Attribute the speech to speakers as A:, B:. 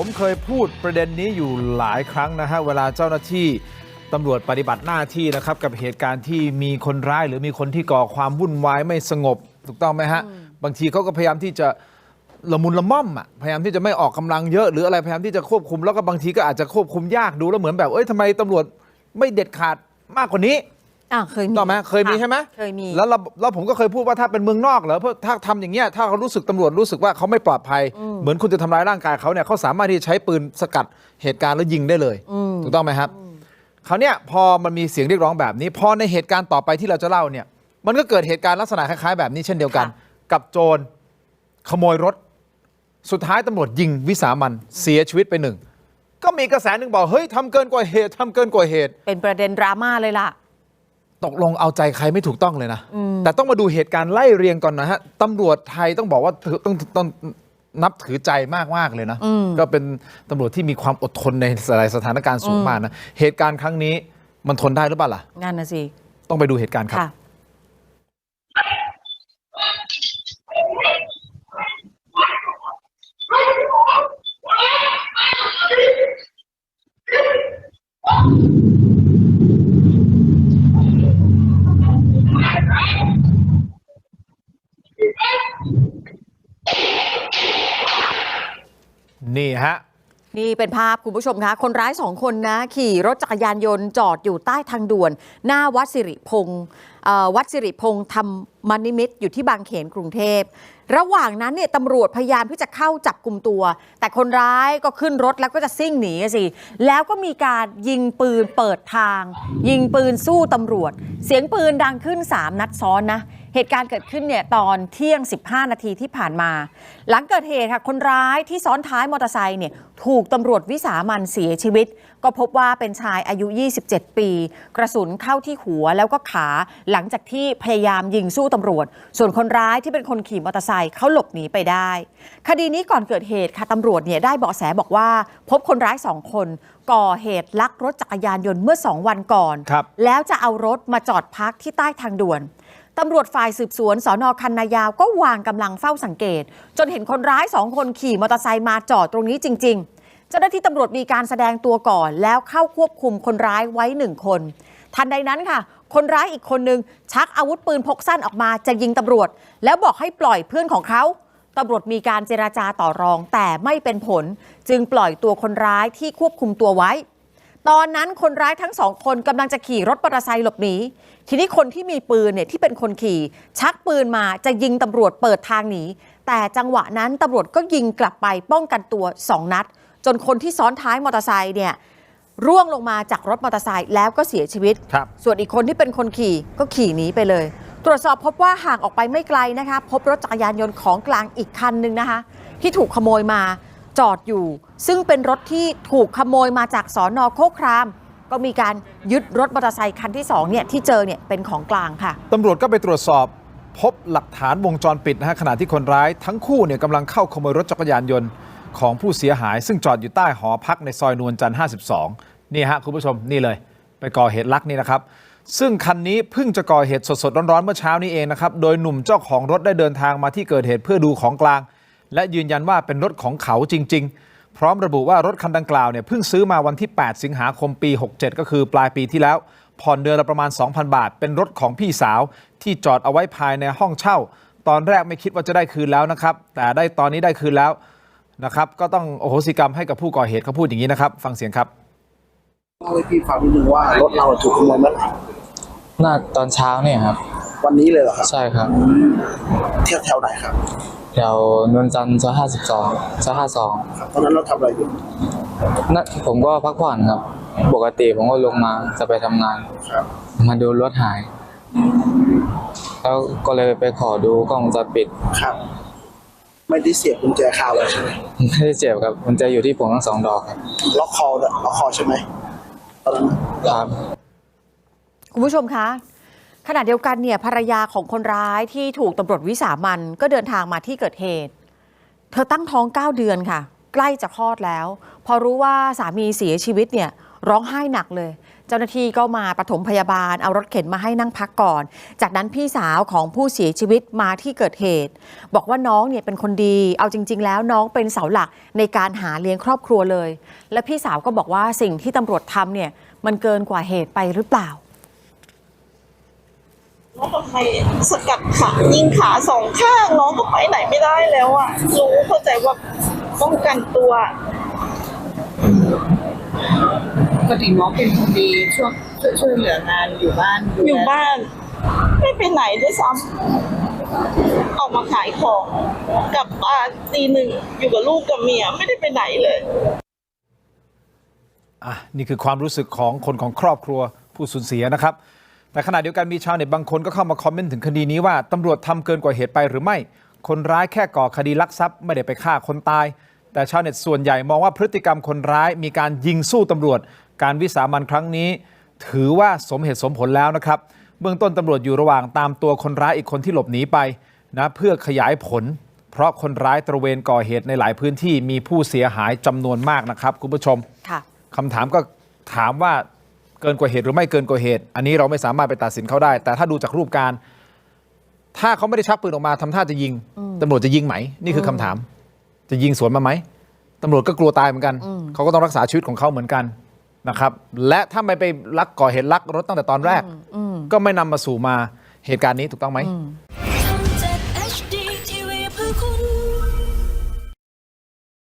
A: ผมเคยพูดประเด็นนี้อยู่หลายครั้งนะฮะ เวลาเจ้าหน้าที่ตำรวจปฏิบัติหน้าที่นะครับ กับเหตุการณ์ที่มีคนร้ายหรือมีคนที่ก่อความวุ่นวายไม่สงบ ถูกต้องไหมฮะ บางทีเขาก็พยายามที่จะละมุนละม่อมอะพยายามที่จะไม่ออกกำลังเยอะหรืออะไรพยายามที่จะควบคุมแล้วก็บางทีก็อาจจะควบคุมยากดูแล้วเหมือนแบบเอ้ยทำไมตำรวจไม่เด็ดขาดมากกว่านี้
B: อ่าเคยมี
A: ถูกไหมเคยมีะใช่ไหม
B: เคยมี
A: แล้วเราแล้วผมก็เคยพูดว่าถ้าเป็นเมืองนอกเหรอเพราะถ้าทำอย่างเงี้ยถ้าเขารู้สึกตำรวจรู้สึกว่าเขาไม่ปลอดภัย เหมือนคุณจะทำร้ายร่างกายเขาเนี่ยเขาสามารถที่จะใช้ปืนสกัดเหตุการณ์แล้วยิงได้เลย
B: อืม
A: ถูกต้องไหมครับคราวเนี้ยพอมันมีเสียงเรียกร้องแบบนี้พอในเหตุการณ์ต่อไปที่เราจะเล่าเนี่ย มันก็เกิดเหตุการณ์ลักษณะคล้ายๆ แบบนี้เช่นเดียวกัน กับโจรขโมยรถ สุดท้ายตำรวจยิงวิสามันเสียชีวิตไปหนึ่งก็มีกระแสหนึ่งบอกเฮ้ยทำเกินกว่าเหตุทำเกินกว่าเหตุ
B: เป็นประเด็นดราม่าเลยล่ะ
A: ตกลงเอาใจใครไม่ถูกต้องเลยนะ แต่ต้องมาดูเหตุการณ์ไล่เรียงก่อนนะฮะตำรวจไทยต้องบอกว่าถือต้องต้องนับถือใจมากมากๆเลยนะ ก็เป็นตำรวจที่มีความอดทนในหลายสถานการณ์สูงมากนะ เหตุการณ์ครั้งนี้มันทนได้หรือเปล่าล่ะ
B: นั่นนะสิ
A: ต้องไปดูเหตุการณ์ครับ นี่ฮะ
B: นี่เป็นภาพคุณผู้ชมคะ คนร้ายสองคนนะ ขี่รถจักรยานยนต์จอดอยู่ใต้ทางด่วน หน้าวัดสิริพงศ์วัดสิริพงศ์ธรรมนิมิตรอยู่ที่บางเขนกรุงเทพ ระหว่างนั้นเนี่ยตำรวจพยายามที่จะเข้าจับกลุ่มตัว แต่คนร้ายก็ขึ้นรถแล้วก็จะซิ่งหนีสิ แล้วก็มีการยิงปืนเปิดทาง ยิงปืนสู้ตำรวจ เสียงปืนดังขึ้น 3 นัดซ้อนนะ เหตุการณ์เกิดขึ้นเนี่ยตอนเที่ยง 15 นาทีที่ผ่านมา หลังเกิดเหตุค่ะคนร้ายที่ซ้อนท้ายมอเตอร์ไซค์เนี่ยถูกตำรวจวิสามันเสียชีวิต ก็พบว่าเป็นชายอายุ 27 ปี กระสุนเข้าที่หัวแล้วก็ขาหลังจากที่พยายามยิงสู้ตำรวจ ส่วนคนร้ายที่เป็นคนขี่มอเตอร์ไซค์เขาหลบหนีไปได้ คดีนี้ก่อนเกิดเหตุค่ะตำรวจเนี่ยได้เบาะแสบอกว่า พบคนร้ายสองคนก่อเหตุลักรถจักรยานยนต์เมื่อสองวันก่อน
A: ครับ
B: แล้วจะเอารถมาจอดพักที่ใต้ทางด่วน ตำรวจฝ่ายสืบสวนสอนอคันนายาวก็วางกำลังเฝ้าสังเกต จนเห็นคนร้ายสองคนขี่มอเตอร์ไซค์มาจอดตรงนี้จริง ๆ เจ้าหน้าที่ตำรวจมีการแสดงตัวก่อน แล้วเข้าควบคุมคนร้ายไว้หนึ่งคน ทันใดนั้นค่ะ คนร้ายอีกคนนึงชักอาวุธปืนพกสั้นออกมาจะยิงตำรวจ แล้วบอกให้ปล่อยเพื่อนของเขาตำรวจมีการเจราจาต่อรองแต่ไม่เป็นผล จึงปล่อยตัวคนร้ายที่ควบคุมตัวไว้ ตอนนั้นคนร้ายทั้งสองคนกำลังจะขี่รถมอเตอร์ไซค์หลบหนี ทีนี้คนที่มีปืนเนี่ยที่เป็นคนขี่ ชักปืนมาจะยิงตำรวจเปิดทางหนี แต่จังหวะนั้นตำรวจก็ยิงกลับไปป้องกันตัว2นัด จนคนที่ซ้อนท้ายมอเตอร์ไซค์เนี่ยร่วงลงมาจากรถมอเตอร์ไซค์แล้วก็เสียชีวิต
A: ครับ
B: ส่วนอีกคนที่เป็นคนขี่ก็ขี่หนีไปเลย ตรวจสอบพบว่าห่างออกไปไม่ไกลนะคะ พบรถจักรยานยนต์ของกลางอีกคันหนึ่งนะคะ ที่ถูกขโมยมา จอดอยู่ ซึ่งเป็นรถที่ถูกขโมยมาจากสอนอโคคราม ก็มีการยึดรถมอเตอร์ไซคันที่2เนี่ยที่เจอเนี่ยเป็นของกลางค่ะ
A: ตำรวจก็ไปตรวจสอบพบหลักฐานวงจรปิดนะฮะขณะที่คนร้ายทั้งคู่เนี่ยกำลังเข้าขโมยรถจักรยานยนต์ของผู้เสียหาย ซึ่งจอดอยู่ใต้หอพักในซอยนวลจันทร์52 นี่ฮะคุณผู้ชมนี่เลย ไปก่อเหตุลักนี่นะครับ ซึ่งคันนี้เพิ่งจะก่อเหตุสดๆร้อนๆเมื่อเช้านี้เองนะครับ โดยหนุ่มเจ้าของรถได้เดินทางมาที่เกิดเหตุเพื่อดูของกลาง และยืนยันว่าเป็นรถของเขาจริง ๆ พร้อมระบุว่ารถคันดังกล่าวเนี่ยเพิ่งซื้อมาวันที่ 8 สิงหาคมปี 67 ก็คือปลายปีที่แล้ว ผ่อนเดือนละประมาณ 2,000 บาท เป็นรถของพี่สาวที่จอดเอาไว้ภายในห้องเช่า ตอนแรกไม่คิดว่าจะได้คืนแล้วนะครับ แต่ได้ตอนนี้ได้คืนแล้วนะครับก็ต้องโอโหสิกรรมให้กับผู้ก่อเหตุเขาพูดอย่างนี้นะครับ ฟังเสียงครับ
C: เล่าให้พี่ฟังนิดนึงว่ารถเราถูกขโมยเมื่อไหร่
D: น่าตอนเช้าเนี่ยครับ
C: วันนี้เลยเหรอครับ
D: ใช่ครับ
C: เที่ยวแถวไหนครับ
D: แถวนวลจันทร์ซอยห้าสิบสองซอยห้าสอง
C: ครับตอนนั้นเราทำอะไรอยู่
D: นั่นผมก็พักผ่อนครับ ปกติผมก็ลงมาจะไปทำงาน
C: ครับ
D: มาดูรถหาย แล้วก็เลยไปขอดูกล้องวงจรปิด
C: ครับ ไม่ได้เสียบกุญแจคาไว้ใช่ไหม
D: ไม่ได้เจ็บครับ มันจะอยู่ที่ผมทั้งสองดอกครับ
C: ล็อกคอด้วยล็อกคอใช่ไหมตอนนั้น
D: ครับ
B: คุณผู้ชมคะ ขณะเดียวกันเนี่ยภรรยาของคนร้ายที่ถูกตำรวจวิสามันก็เดินทางมาที่เกิดเหตุ เธอตั้งท้อง 9 เดือนค่ะ ใกล้จะคลอดแล้ว พอรู้ว่าสามีเสียชีวิตเนี่ยร้องไห้หนักเลย เจ้าหน้าที่ก็มาปฐมพยาบาลเอารถเข็นมาให้นั่งพักก่อน จากนั้นพี่สาวของผู้เสียชีวิตมาที่เกิดเหตุ บอกว่าน้องเนี่ยเป็นคนดี เอาจริง ๆ แล้วน้องเป็นเสาหลักในการหาเลี้ยงครอบครัวเลย และพี่สาวก็บอกว่าสิ่งที่ตำรวจทำเนี่ยมันเกินกว่าเหตุไปหรือเปล่า
E: น้องทำไมสกัดขายิงขาสองข้างน้องก็ไปไหนไม่ได้แล้วอะรู้เข้าใจว่าป้องกันตัว
F: ปกติน้องเป็นคนดีช่วยช่วยช่วยเหลืองานอยู่บ้านดู
E: อ
F: แล
E: ยู่บ้าน ไม่ไปไหนด้วยซ้ำออกมาขายของกลับบ้านตีหนึ่งอยู่กับลูกกับเมียไม่ได้ไปไหนเลย
A: อะนี่คือความรู้สึกของคนของครอบครัวผู้สูญเสียนะครับ แต่ขณะเดียวกันมีชาวเน็ตบางคนก็เข้ามาคอมเมนต์ถึงคดีนี้ว่าตำรวจทำเกินกว่าเหตุไปหรือไม่ คนร้ายแค่ก่อคดีลักทรัพย์ไม่ได้ไปฆ่าคนตาย แต่ชาวเน็ตส่วนใหญ่มองว่าพฤติกรรมคนร้ายมีการยิงสู้ตำรวจ การวิสามันครั้งนี้ ถือว่าสมเหตุสมผลแล้วนะครับ เบื้องต้นตำรวจอยู่ระหว่างตามตัวคนร้ายอีกคนที่หลบหนีไปนะเพื่อขยายผล เพราะคนร้ายตระเวนก่อเหตุในหลายพื้นที่มีผู้เสียหายจำนวนมากนะครับคุณผู้ชม
B: ค่ะ
A: คำถามก็ถามว่า เกินกว่าเหตุหรือไม่เกินกว่าเหตุ อันนี้เราไม่สามารถไปตัดสินเขาได้ แต่ถ้าดูจากรูปการ ถ้าเขาไม่ได้ชักปืนออกมาทำท่าจะยิงตำรวจจะยิงไหม นี่คือคำถาม จะยิงสวนมาไหมตำรวจก็กลัวตายเหมือนกัน เขาก็ต้องรักษาชีวิตของเขาเหมือนกันนะครับ และถ้าไม่ไปลักก่อเหตุลักรถตั้งแต่ตอนแรก ก็ไม่นำมาสู่มาเหตุการณ์นี้ถูกต้องไหม
B: อืม